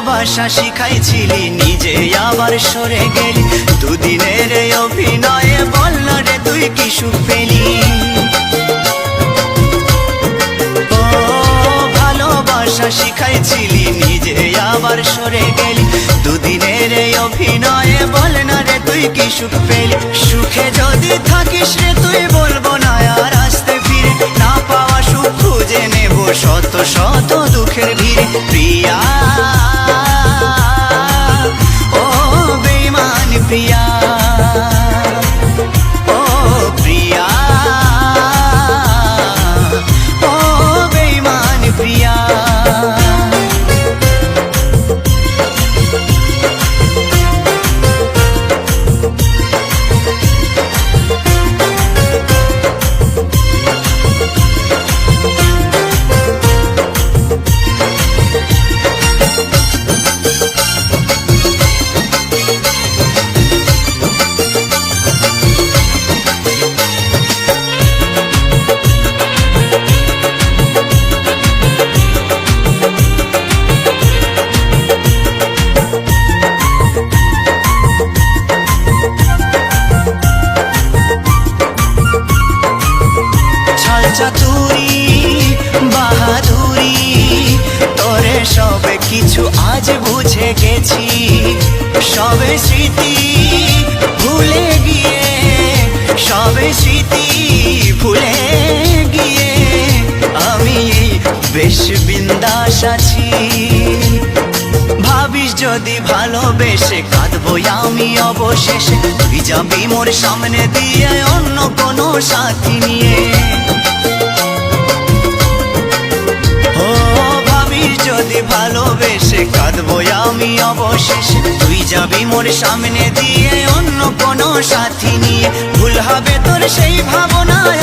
ভালোবাসা শিখাইছিলি, নিজে আবার সরে গেলি। দুদিনের অভিনয়ে বল না রে তুই কি সুখ পেলি? ভালোবাসা শিখাইছিলি, নিজে আবার সরে গেলি। দুদিনের অভিনয়ে বল না রে তুই কি সুখ পেলি? সুখে যদি থাকিস রে তুই বলব না, আর আসতে ফিরে না পাওয়া সুখ খুঁজে নেব শত শত দুঃখের ভিড়ে। প্রিয়া বুঝে গেছি সবে স্মৃতি ভুলে গিয়ে, সবে স্মৃতি ভুলে গিয়ে আমি বেশ বিন্দাস আছি। ভাবিস যদি ভালোবেসে কাঁদবো আমি অবশেষে। তুই যাবি মোর সামনে দিয়ে অন্য কোনো সাথী নিয়ে। ও ভাবিস যদি ভালোবেসে কাঁদবো অবশেষে। তুই যাবি মোর সামনে দিয়ে অন্য কোনো সাথী নিয়ে। ভুল হবে তোর সেই ভাবনায়